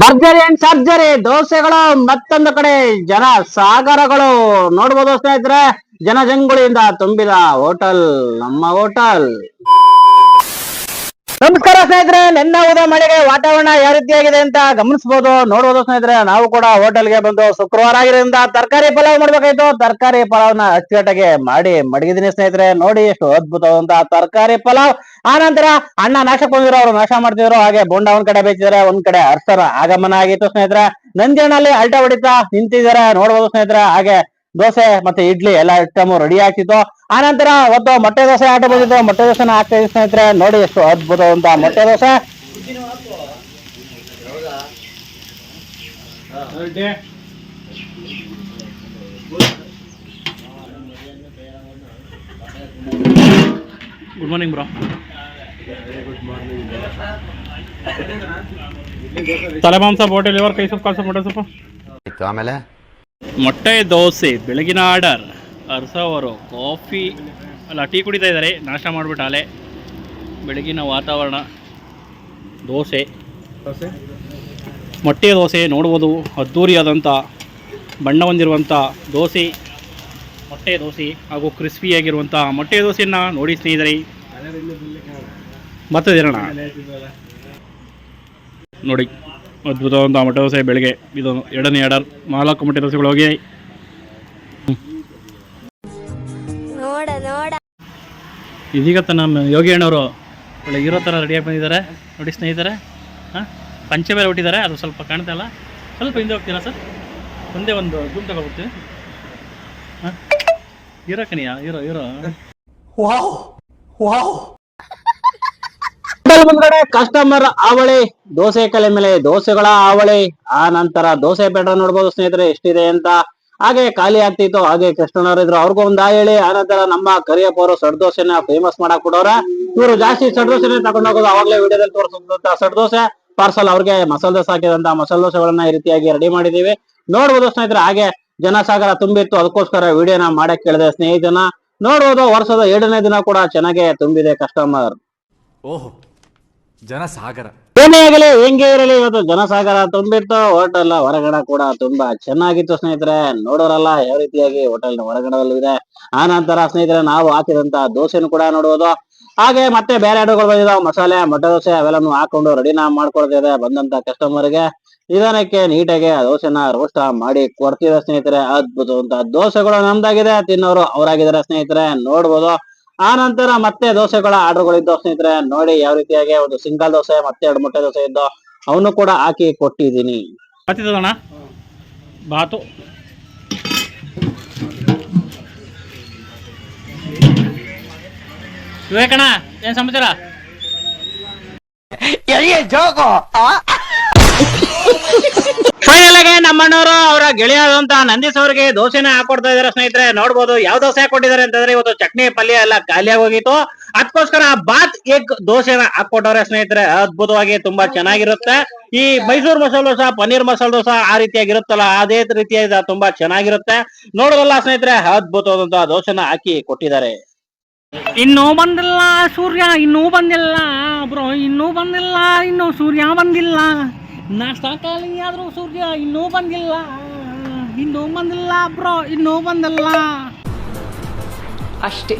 ಭರ್ಜರಿ and surgery, ದೋಸೆಗಳು ಮತ್ತೊಂದು ಕಡೆ ಜನ ಸಾಗರಗಳು. ನೋಡ್ಬೋದು ಸ್ನೇಹಿತರೆ, ಜನಜಂಗುಳಿಯಿಂದ ತುಂಬಿದ ಹೋಟೆಲ್, ನಮ್ಮ ಹೋಟೆಲ್. ನಮಸ್ಕಾರ ಸ್ನೇಹಿತರೆ, ನಿನ್ನೆ ಹೋದ ಮಳೆಗೆ ವಾತಾವರಣ ಯಾವ ರೀತಿಯಾಗಿದೆ ಅಂತ ಗಮನಿಸಬಹುದು ನೋಡಬಹುದು ಸ್ನೇಹಿತರೆ, ನಾವು ಕೂಡ ಹೋಟೆಲ್ಗೆ ಬಂದು ಶುಕ್ರವಾರ ಆಗಿರೋದ್ರಿಂದ ತರಕಾರಿ ಪಲಾವ್ ಮಾಡ್ಬೇಕಾಯ್ತು. ತರಕಾರಿ ಪಲಾವ್ನ ಅಚ್ಚುಕಟ್ಟಾಗಿ ಮಾಡಿ ಮಡಗಿದೀನಿ ಸ್ನೇಹಿತರೆ. ನೋಡಿ ಎಷ್ಟು ಅದ್ಭುತವಾದಂತಹ ತರಕಾರಿ ಪಲಾವ್. ಆ ನಂತರ ಅಣ್ಣ ನಾಶಕ್ ಬಂದಿರೋ, ಅವರು ನಾಶ ಮಾಡ್ತಿದ್ರು. ಹಾಗೆ ಬೋಂಡ ಒಂದ್ ಕಡೆ ಬೇಯಿಸಿದ್ರೆ ಒಂದ್ ಕಡೆ ಅರ್ಸರ ಆಗಮನ ಆಗಿತ್ತು ಸ್ನೇಹಿತರೆ. ನಂದಿಯಣ್ಣಲ್ಲಿ ಅಲ್ಟ ಹೊಡಿತಾ ನಿಂತಿದ್ದಾರೆ. ನೋಡಬಹುದು ಸ್ನೇಹಿತರೆ, ಹಾಗೆ ದೋಸೆ ಮತ್ತೆ ಇಡ್ಲಿ ಎಲ್ಲ ಐಟಮ್ ರೆಡಿ ಆಗ್ತಿತ್ತು. ಆ ನಂತರ ಅವತ್ತು ಮೊಟ್ಟೆ ದೋಸೆ ಆಟ ಬಂದಿತ್ತು. ಮೊಟ್ಟೆ ದೋಸೆನ ಹಾಕ್ತಾ ಸ್ನೇಹಿತರೆ. ನೋಡಿ ಎಷ್ಟು ಅದ್ಭುತವಂತ ಮೊಟ್ಟೆ ದೋಸೆ. ಗುಡ್ ಮಾರ್ನಿಂಗ್ ಬ್ರೋ ತಲೆಮಾಂಸ ಬೋಟೆ ಲಿವರ್ ಕೈ ಸೊಪ್ಪು ಕಾಲು ಸೊಪ್ಪು ಮೊಟ್ಟೆ ಸೊಪ್ಪು. ಇತ್ತು ಆಮೇಲೆ? ಮೊಟ್ಟೆ ದೋಸೆ ಬೆಳಗಿನ ಆರ್ಡರ್. ಅರ್ಸವರು ಕಾಫಿ ಅಲ್ಲ ಟೀ ಕುಡಿತಾ ಇದ್ದಾರೆ. ನಾಷ್ಟ ಮಾಡಿಬಿಟ್ಟು ಅಲೆ. ಬೆಳಗಿನ ವಾತಾವರಣ. ದೋಸೆ. ಮೊಟ್ಟೆ ದೋಸೆ ನೋಡ್ಬೋದು. ಅದ್ಧೂರಿಯಾದಂಥ ಬಣ್ಣ ಹೊಂದಿರುವಂಥ ದೋಸೆ. ಮೊಟ್ಟೆ ದೋಸೆ ಹಾಗೂ ಕ್ರಿಸ್ಪಿಯಾಗಿರುವಂಥ ಮೊಟ್ಟೆ ದೋಸೆಯನ್ನು ನೋಡಿ ಸ್ನೇಹಿತರೆ. ಬರ್ತದಿರೋಣ ನೋಡಿ. ಅದ್ಭುತವಾದಂಥ ಮೊಟ್ಟೆ ದೋಸೆ ಬೆಳಗ್ಗೆ. ಇದು ಎರಡನೇ ಆರ್ಡರ್. ನಾಲ್ಕು ಮೊಟ್ಟೆ ದೋಸೆಗಳು ಹೋಗಿ. ನೋಡ ನೋಡ. ಇದೀಗ ನಮ್ಮ ಯೋಗಿ ಅಣ್ಣವರು ಒಳ್ಳೆ ಹೀರೋ ಥರ ರೆಡಿಯಾಗಿ ಬಂದಿದ್ದಾರೆ. ನೋಡಿ ಸ್ನೇಹಿತರೆ. ಹಾಂ? ಪಂಚೆ ಬೇರೆ ಹುಟ್ಟಿದ್ದಾರೆ. ಅದು ಸ್ವಲ್ಪ ಕಾಣ್ತಾ ಇಲ್ಲ. ಸ್ವಲ್ಪ ಹಿಂದೆ ಹೋಗ್ತೀರಾ ಸರ್? ಒಂದೇ ಒಂದು ಜೂಮ್ ತಗೊಳ್ಬಿಡ್ತೀವಿ ಹಾಂ? ಇರೋ ಕನಿಯಾ ಹೀರೋ ಹೀರೋ. ಹೋಟೆಲ್ ಮುಂದ್ಗಡೆ ಕಸ್ಟಮರ್ ಅವಳಿ ದೋಸೆ ಕಲೆ ಮೇಲೆ ದೋಸೆಗಳ ಅವಳಿ ಆ ನಂತರ ದೋಸೆ ಬೇಡ ನೋಡ್ಬೋದು ಸ್ನೇಹಿತರೆ, ಎಷ್ಟಿದೆ ಅಂತ. ಹಾಗೆ ಖಾಲಿ ಆಗ್ತಿತ್ತು, ಹಾಗೆ ಕಸ್ಟಮರ್ ಇದ್ರು. ಅವ್ರಿಗೂ ಒಂದ್ ಆ ಹೇಳಿ. ಆ ನಮ್ಮ ಕರಿಯಪ್ಪ ಅವರು ಸಡ್ ದೋಸೆನ ಫೇಮಸ್ ಮಾಡಕ್ ಕೊಡೋರ ಇವರು ಜಾಸ್ತಿ ಸಡ್ ದೋಸೆನೆ ತಗೊಂಡ್ ಹೋಗೋದು ಅವಾಗಲೇ ವಿಡಿಯೋದಲ್ಲಿ ತೋರಿಸಿದಂತ ಸಡ್ ದೋಸೆ. ಪಾರ್ಸಲ್ ಅವ್ರಿಗೆ ಮಸಾಲೆ ದೋಸೆ ಹಾಕಿದಂತ ಮಸಾಲೆ ದೋಸೆಗಳನ್ನ ಈ ರೀತಿಯಾಗಿ ರೆಡಿ ಮಾಡಿದೀವಿ. ನೋಡ್ಬೋದು ಸ್ನೇಹಿತರೆ, ಹಾಗೆ ಜನಸಾಗರ ತುಂಬಿತ್ತು. ಅದಕ್ಕೋಸ್ಕರ ವಿಡಿಯೋನ ಮಾಡಕ್ ಕೇಳಿದೆ ಸ್ನೇಹಿತನ. ನೋಡ್ಬೋದು, ವರ್ಷದ ಎರಡನೇ ದಿನ ಕೂಡ ಚೆನ್ನಾಗೆ ತುಂಬಿದೆ ಕಸ್ಟಮರ್ ಓಹೋ. ಜನಸಾಗರ. ಏನೇ ಆಗಲಿ ಹೆಂಗೆ ಇರಲಿ ಇವತ್ತು ಜನಸಾಗರ ತುಂಬಿತ್ತು. ಹೋಟೆಲ್ ಹೊರಗಡೆ ಕೂಡ ತುಂಬಾ ಚೆನ್ನಾಗಿತ್ತು ಸ್ನೇಹಿತರೆ. ನೋಡೋರಲ್ಲ ಯಾವ ರೀತಿಯಾಗಿ ಹೋಟೆಲ್ ಹೊರಗಡೆದಲ್ಲೂ ಇದೆ ಆ ನಂತರ ಸ್ನೇಹಿತರೆ, ನಾವು ಹಾಕಿದಂತ ದೋಸೆನು ಕೂಡ ನೋಡಬಹುದು. ಹಾಗೆ ಮತ್ತೆ ಬೇರೆ ಅಡುಗೆಗಳು ಬಂದಿದಾವೆ. ಮಸಾಲೆ, ಮೊಟ್ಟೆ ದೋಸೆ ಅವೆಲ್ಲನು ಹಾಕೊಂಡು ರೆಡಿನ ಮಾಡ್ಕೊಡ್ತಿದೆ ಬಂದಂತ ಕಸ್ಟಮರ್ಗೆ ನಿಧಾನಕ್ಕೆ ನೀಟಾಗಿ ದೋಸೆನ ರೋಸ್ಟ್ ಮಾಡಿ ಕೊಡ್ತಿದೆ ಸ್ನೇಹಿತರೆ. ಅದ್ಭುತವಂತ ದೋಸೆಗಳು ನಮ್ದಾಗಿದೆ. ತಿನ್ನೋರು ಅವರಾಗಿದ್ದಾರೆ ಸ್ನೇಹಿತರೆ. ನೋಡ್ಬೋದು ಆ ನಂತರ ಮತ್ತೆ ದೋಸೆಗಳ ಆರ್ಡರ್ಗಳು ಇದ್ದವು ಸ್ನೇಹಿತರೆ ನೋಡಿ ಯಾವ ರೀತಿಯಾಗಿ ಒಂದು ಸಿಂಗಲ್ ದೋಸೆ ಮತ್ತೆ ಎರಡು ಮೊಟ್ಟೆ ದೋಸೆ ಇದ್ದು ಅವನು ಕೂಡ ಹಾಕಿ ಕೊಟ್ಟಿದ್ದೀನಿ. ಬಾತು. ವಿವೇಕಣ್ಣ ಏನು ಸಮಾಚಾರ? ಫೈನಲ್ ಆಗಿ ನಮ್ಮಣ್ಣವರು ಅವರ ಅಂತ ಅವರಿಗೆ ದೋಸೆನ ಹಾಕೊಡ್ತಾ ಇದಾರೆ ಸ್ನೇಹಿತರೆ. ನೋಡ್ಬೋದು ಯಾವ ದೋಸೆ ಹಾಕೊಟ್ಟಿದ್ದಾರೆ ಅಂತಂದ್ರೆ ಇವತ್ತು ಚಟ್ನಿ ಪಲ್ಯ ಎಲ್ಲ ಖಾಲಿಯಾಗಿ ಹೋಗಿತ್ತು ಅದಕ್ಕೋಸ್ಕರ ಬಾತ್ ಎಗ್ ದೋಸೆನ ಹಾಕೊಟ್ಟವ್ರೆ ಸ್ನೇಹಿತರೆ. ಅದ್ಭುತವಾಗಿ ತುಂಬಾ ಚೆನ್ನಾಗಿರುತ್ತೆ. ಈ ಮೈಸೂರು ಮಸಾಲೆ ದೋಸೆ, ಪನ್ನೀರ್ ಮಸಾಲೆ ದೋಸೆ ಆ ರೀತಿಯಾಗಿರುತ್ತಲ್ಲ, ಅದೇ ರೀತಿಯಾದ ತುಂಬಾ ಚೆನ್ನಾಗಿರುತ್ತೆ. ನೋಡೋದಲ್ಲ ಸ್ನೇಹಿತರೆ, ಅದ್ಭುತವಾದಂತಹ ದೋಸೆನ ಹಾಕಿ ಕೊಟ್ಟಿದ್ದಾರೆ. ಇನ್ನು ಬಂದಿಲ್ಲ ಸೂರ್ಯ, ಇನ್ನೂ ಬಂದಿಲ್ಲ ಬ್ರೋ, ಇನ್ನೂ ಬಂದಿಲ್ಲ, ಇನ್ನು ಸೂರ್ಯ ಬಂದಿಲ್ಲ. ಆದ್ರೂ ಸೂರ್ಯ ಇನ್ನೂ ಬಂದಿಲ್ಲ. ಇನ್ನೂ ಬಂದಿಲ್ಲ ಬ್ರೋ ಇನ್ನೂ ಬಂದಿಲ್ಲ ಅಷ್ಟೇ.